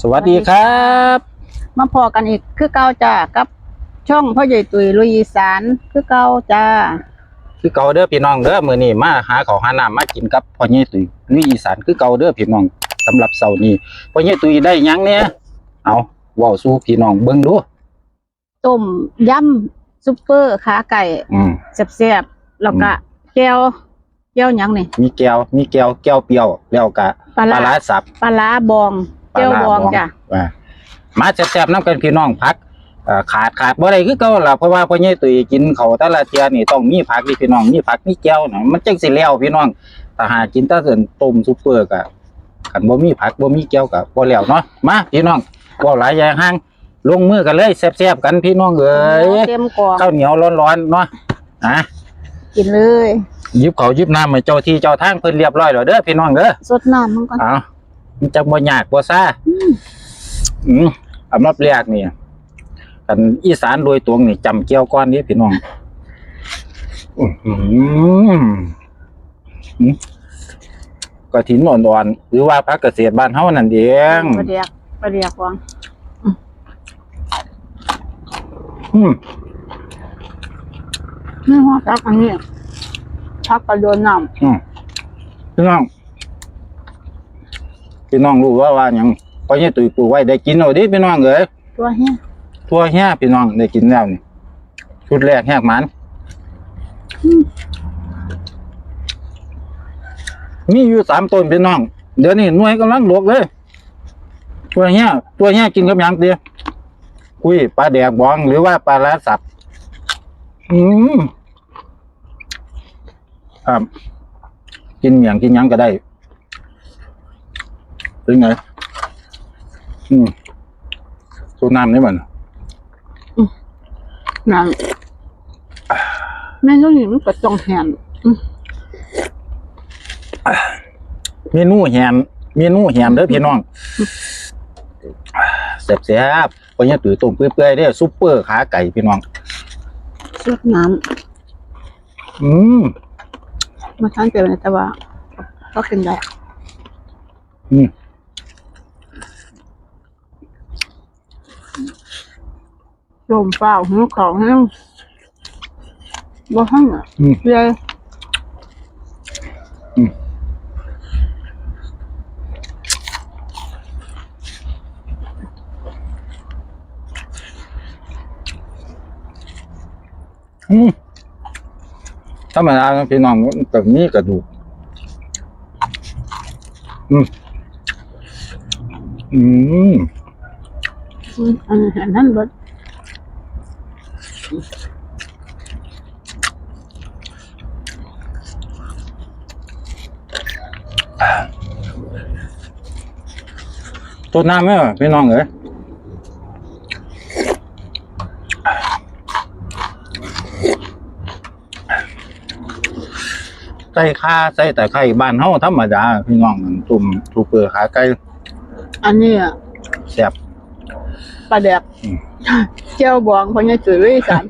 สวัสดีครับ มาพอกันอีกคือเก่าจ้ากับ ช่องพ่อใหญ่ตุยลุยอีสานคือเก่าจ้าคือเก่าเด้อพี่น้องเด้อมื้อนี้มาหาข้าวหาน้ำมากินกับพ่อใหญ่ตุ้ยนี่อีสานคือเก่าเด้อพี่น้องสำหรับเสาร์นี้พ่อใหญ่ตุ้ยได้หยังเนี่ยเอาเว้าสู่พี่น้องเบิ่งดูต้มยำซุปเปอร์ขาไก่อืมแซ่บๆแล้วก็แก้วแก้วหยังนี่มีแก้วมีแก้วแก้วเปรี้ยวแล้วก็ปลาปลาร้าร้าสับปลาร้าบอง แก้วบองจ้ะว่ามาแซ่บๆนํกันพี่น้องพักเอ่อขาดขาดบ่ได้คือเก่าล่ะเพราะว่าพ่อใหญ่ตุ้ยกินข้าวแต่ละเที่ยนี่ต้องมีผักนี่พี่น้องมีผักมีแก้วน่ะมันจังสิแล้วพี่น้องถ้าหากินแต่เส่นต้มซุปเปอร์ก็คันบ่มีผักบ่มีแก้วก็บ่แล้วเนาะมาพี่น้องบ่หลายอย่างห่างลงมือกันเลยแซ่บๆกันพี่น้องเอ้ยเต็มกล่องข้าวเหนียวร้อนๆเนาะอะ กินเลยหยิบข้าวหยิบน้ำให้เจ้าที่เจ้าทางเพิ่นเรียบร้อยแล้วเด้อพี่น้องเด้อสดน้ำมันก่อน เอา มันจะบ่ยากบ่ซ่าอืมอืมอันดับแรกนี่กันอีสานโดยตรงนี่จำเกี่ยวก้อนนี้พี่น้องอื้อหืออืมกระถินอ่อนๆหรือว่าพักเกษตรบ้านเฮานั่นเองปลาเดียกปลาเดียกวางอืมนี่หัวพักอันนี้พักกระโดนน้อืมพี่น้อง พี่น้องรู้ว่าว่าหยังพอเนี่ยตุยปลูกไว้ได้กินเอาดิพี่น้องเอ้ยำตัวเนี้ยทั่วแห่พี่น้องได้กินแล้วนี่ชุดแรกแหกหมันมีอยู่สามต้นพี่น้อง เดี๋ยวนี้หน่วยกำลังหลวกเลย ตัวแห่ตัวแห่กินกับหยังเดียคุยปลาแดกบองหรือว่าปลาร้าสับอืมครับกินอย่างกินหยังก็ได้ เป็นไง อืมสูบน้ำนี่มันนั่นแม่ต้องนี่มันก็ต้องแหนอืมเมนูแหนเมนูแหนเด้อพี่น้องแซ่บแซ่บๆเพราะเนี่ยตื่นต้มเปื่อยๆเด้อซุปเปอร์ขาไก่พี่น้องสดน้อืมำมาทานเจอเลยแต่ว่าก็กินได้อืม ลมเปล่าหิวของให้บ่ห้องอะอืม เลยอืมธรรมดานะพี่น้องแบบนี้กระดูก อืม อืม อืมอันอันนั้นเบิด ตัวน้ำไหมวะพี่น้องเอ้ยใส่ข้าใส่แต่ไข่บ้านเฮาธรรมดา พี่น้องมันตุ่มถูเปลือกขาไก่อันนี้อะแซ่บ ปลาแดกอืมเจ้าบองเพราะเนี่ยจืดเลยสัน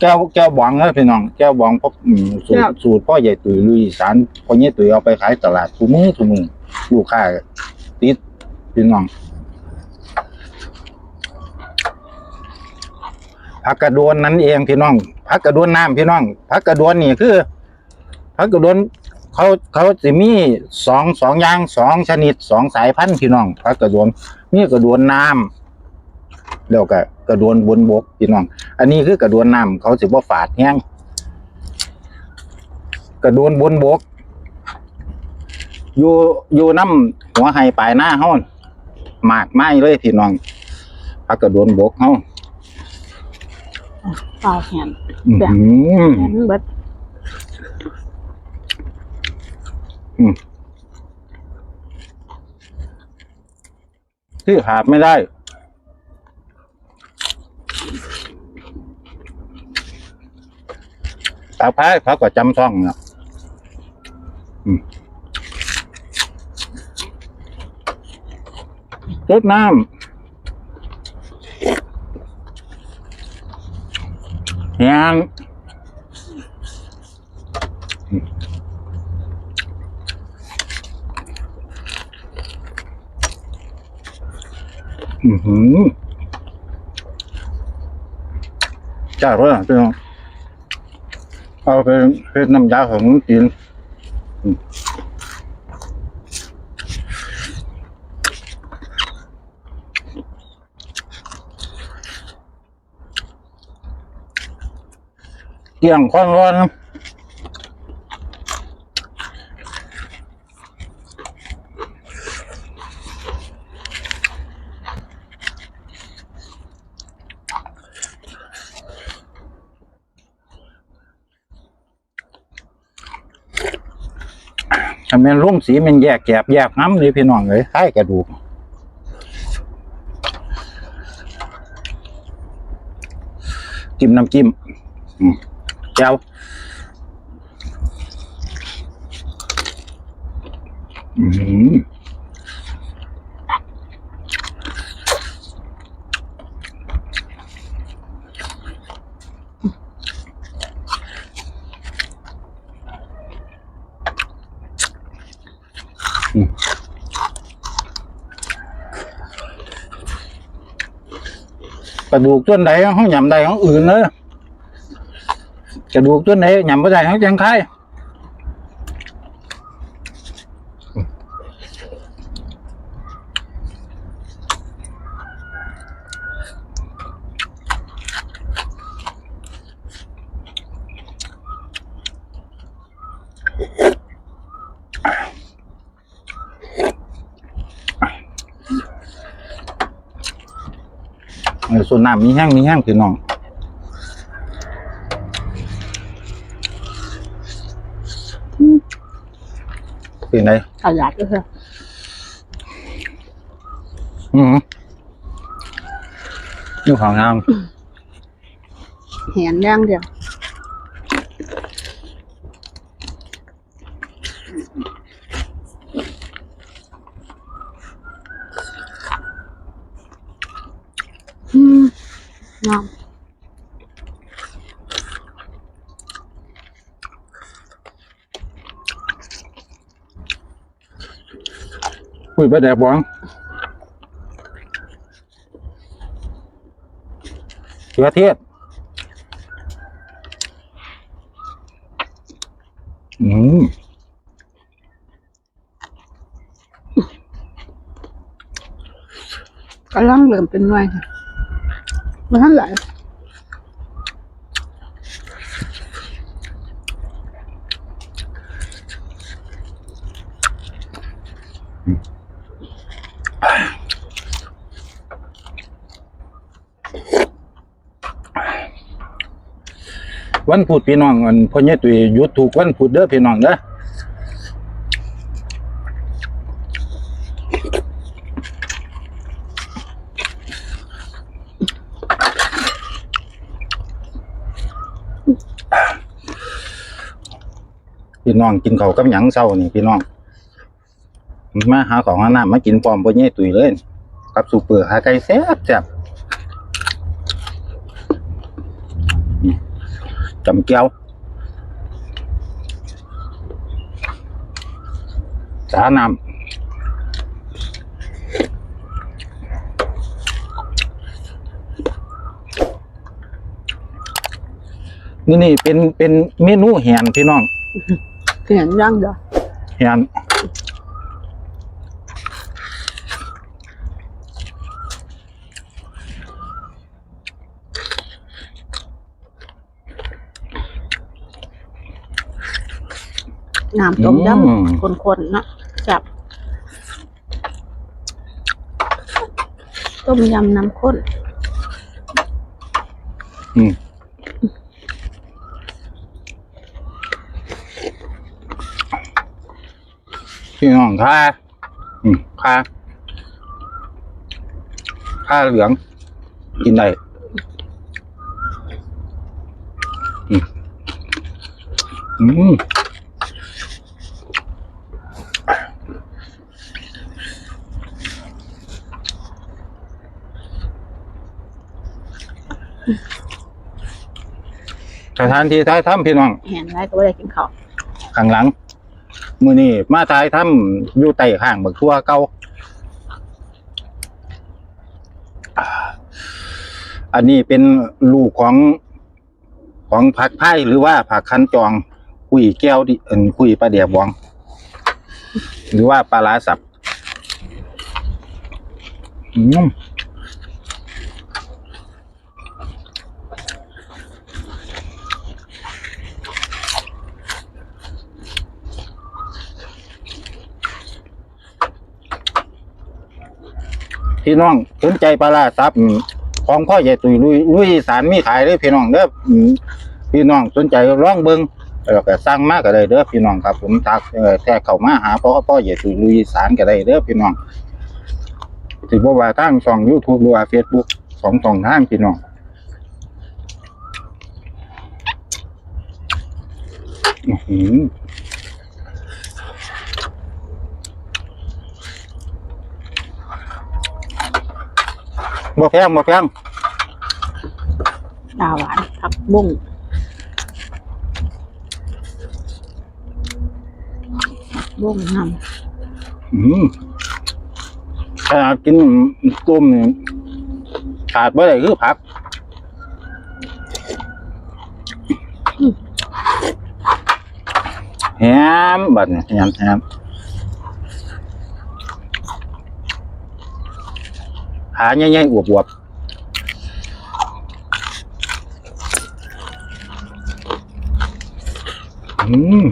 แก้วแก้วบองนะพี่น้องแก้วบองพวกอืมสูตครัรบ สูตรพ่อใหญ่ตุ๋ยลุยอีสารพ่อใหญ่ตุ๋ยเอาไปขายตลาดทุกมื้อทุกมื้อลูกค้าติดพี่น้องผักกระโดวนนั้นเองพี่น้องผักกระโดวนน้ำพี่น้องผักกระโดวนนี่คือผักกระโดวนเขาเขาจะมีสองสองอย่างสองชนิดสองสายพันธุ์พี่น้องผักกระโดวนนี่กระโดวนน้ำ แล้วก็กระโดวนบนบกพี่น้อง อันนี้คือกระดวนน้ำเขาสิบ่ฝาดแห้งกระดวนบนบก อยู่อยู่น้ำหัวไห้ปลายหน้าเฮาหมากไม้เลยพี่น้องพักกระดวนบกเฮาเปล่าแหนอื้อแบบหือแหนเบิดที่ขาดไม่ได้ ปลาพายพักก็จำช่องเนาะรดน้ำแห้งอือหือจ้าเพื่อนพี่น้อง เอาไปเป็นน้ำยาของจีนเกี่ยงควันร้อนนะ ถ้ามันร่มสีมันแยกแกบแยกน้ำเลยพี่น้องเลยคล้ายกระดูกจิ้มน้ำจิ้มอืมแจ้วอืม อืมกระดูกต้นใดห้องยำใดห้องอื่นเลยกระดูกตัวไหนยำไม่ได้ทั้งจังไข่เส่วนน้ำมีแห้งมีแห้งพี่น้องเป็นไงขยัดก็คืออืมนี่ของงามเห็นอย่างเดียว งามคุยไปแดกบองเขือเทศอืมกำลังเริ่มเป็นหน่วยค่ะ มันท่านไหลายวันพุธพี่น้องอันพ่อเนี่ยตุยหยุดถูกวันพุธเด้อพี่น้องเด้อ พี่น้องกินเขากับหยังเช้านี่พี่น้องมาหาของหาน้ำมากินพร้อมพ่อเนี่ยตุยเลยกับสูเปอร์หาไก่แซ่บแซ่บจำแก้วสาน้ำนี่นี่เป็นเป็นเมนูแหนพี่น้อง เห็นอย่างเดียวแหนน้ำต้มยำคนๆเนาะจับ ต้มยำน้ำข้น อืมพี่น้อง ค่าอืมค่าค่าเหลือง กินได้อืมอืมสถานที่ท้ายถ้ำพี่น้อง เห็นไรก็ไม่ได้กินข้าวข้างหลัง มือนี่มาท้ายถ้ำอยู่ใต้ข้างบักทั่วเก่าอันนี้เป็นลูกของของผักไผ่หรือว่าผักคันจองคุยแก้วดิเอินคุยปลาเดียบวง หรือว่าปลาลาสับอืม พี่น้องสนใจปลาลาสับของพ่อใหญ่ตุยลุยลุยสารมีขายเด้อพี่น้องเด้อพี่น้องสนใจร้องเบิงแล้วก็สร้างมากก็ได้เด้อพี่น้องครับ ผมทักแค่เข้ามาหาพ่อพ่อใหญ่สุยลุยสารก็ได้เด้อพี่น้องสิบว่าทางช่อง YouTube หรือว่า Facebook สองช่องทางพี่น้องอื้อ บ่แพงบ่แพงดาหวานผักบุ้งผักบุ้งนอืมขนาดกินต้มนี่ขาดบ่ได้คือผัก แฮมบัดนี้แฮมแฮม ขาใหญ่ๆอวบๆอืม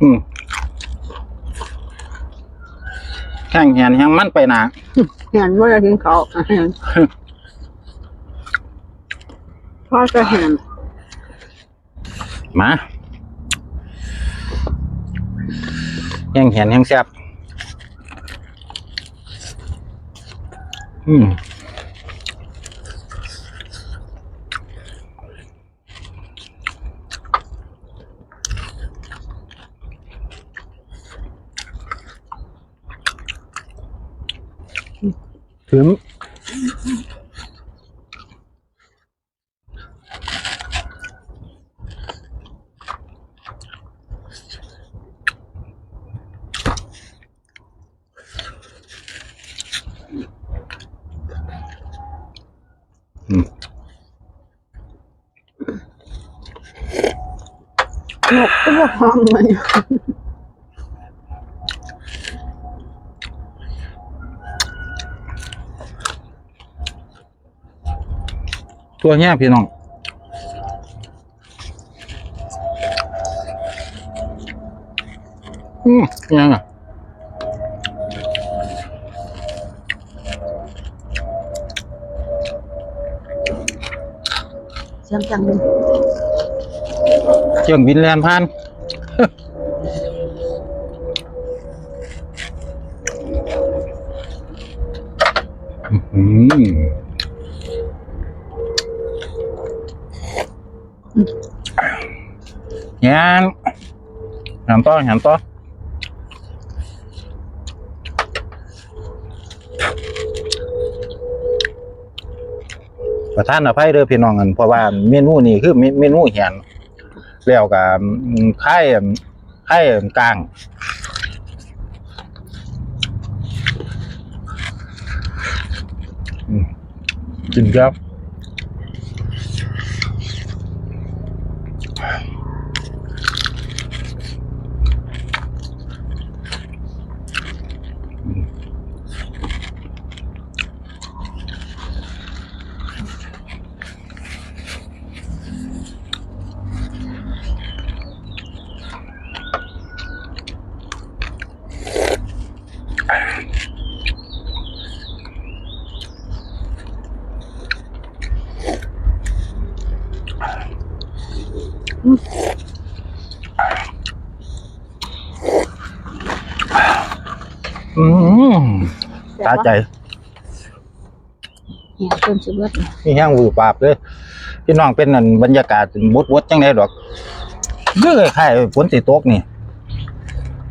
อืมแข่งแหนแหงมันไปหนาำเห็นว่าจะกินเขาวพ่อจะเห็นมาแห้งแหนแห้งแซ่บอืม นกตัวห้องมันตัวเนี้ยพี่น้องอืมยังอะเสียงจังเลย เจียงบินแลนผ่าน อื้อหือยังหันต่อหันต่อประทานอภัยเด้อพี่น้องกันเพราะว่าเมนูนี้คือเมเมนูเหียน แล้วกับไข่ไข่กลางกินครับ อืมตาใจเหี่ยจนสิเบิดเลยนี่แห้งวือปราบเลยพี่น้องเป็นนั่นบรรยากาศบดวดจังไดดอกเรื่อยคล้ายๆฝนสิตกนี่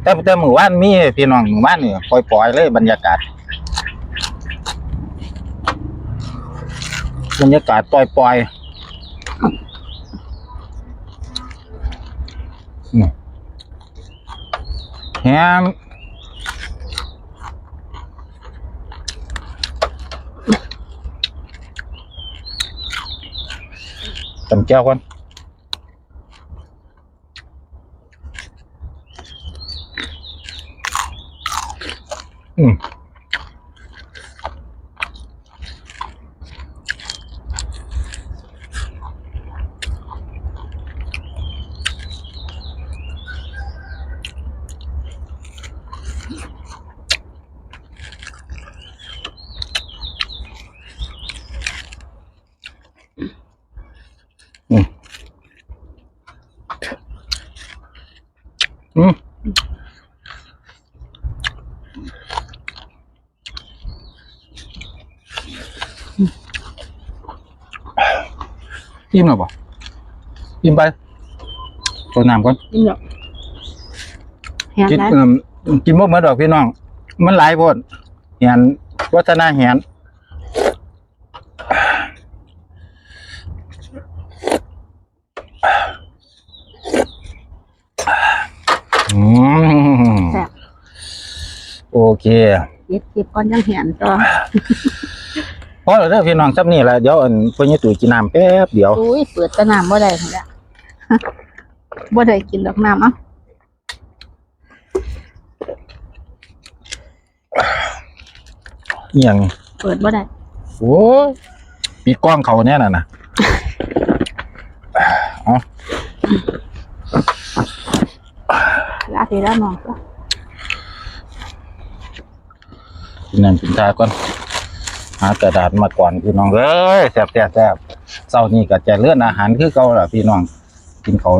แต่แต่มื้อวานมีพี่น้องมื้อวานนี่ปล่อยๆเลยบรรยากาศ บรรยากาศปล่อยๆ อืมแฮม จำแก้วก่อนอืมอืมอืม อิ่มหรอปะอิ่มไปตัวน้ำก่อนกินดอกแหนกินนะเอิ่มกินบ่เหมือนดอกพี่น้อง มันหลายโพดเหียนวัฒนาเหียนอืมแซ่บโอเคเก็บเก็บก่อนยังแหนตัวพอแล้วเด้อพี่น้องซับนี่แหละเดี๋ยวอันเพิ่นจะตู่กินน้ำแป๊บเดียวอุ้ยเปิดแตะน้ำบ่ได้หั่นแหละบ่ได้กินดอกน้ำเอะ เอียงเปิดบ่ได้โอ้ยปิดกล้องเขาเนี่ยน่ะนะเอาลาทีละน้องตัวกินน้ำกินชาก่อนหากระดาษมาก่อนพี่น้องเอ้ยแซ่บแซ่บแซ่บเช้านี้ก็จะเลื่อนอาหารคือเก่าล่ะพี่น้องกินเขาว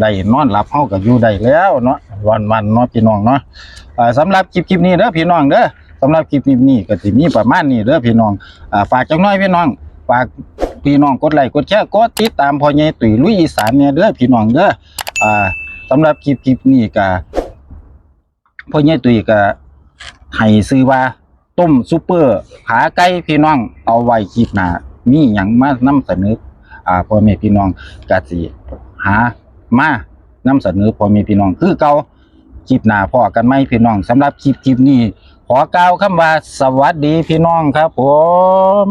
ได้นอนหลับเฮาก็อยู่ได้แล้วเนาะวันวันๆเนาะพี่น้องเนาะอ่าสำหรับคลิปคลิปนี้เด้อพี่น้องเด้อ สำหรับคลิปคลิปนี้ก็สิมีประมาณนี้เด้อพี่น้องอ่าฝากจังน้อยพี่น้องฝากพี่น้องกดไลค์กดแชร์กดติดตามพ่อใหญ่ตุ๋ยลุยอีสานเนี่ยเด้อพี่น้องเด้ออ่าสำหรับคลิปคลิปนี้ก็พ่อใหญ่ตุ๋ยก็ให้ซื้อว่าต้มซุปเปอร์ขาไก่พี่น้องเอาไว้คลิปหน้ามีหยังมานำเสนออ่าพ่อแม่พี่น้องก็สิหามานำเสนอพ่อแม่พี่น้องคือเก่าคลิปหน้าพอกันไหมพี่น้องสำหรับคลิปคลิปนี้ ขอกล่าวคำว่าสวัสดีพี่น้องครับผม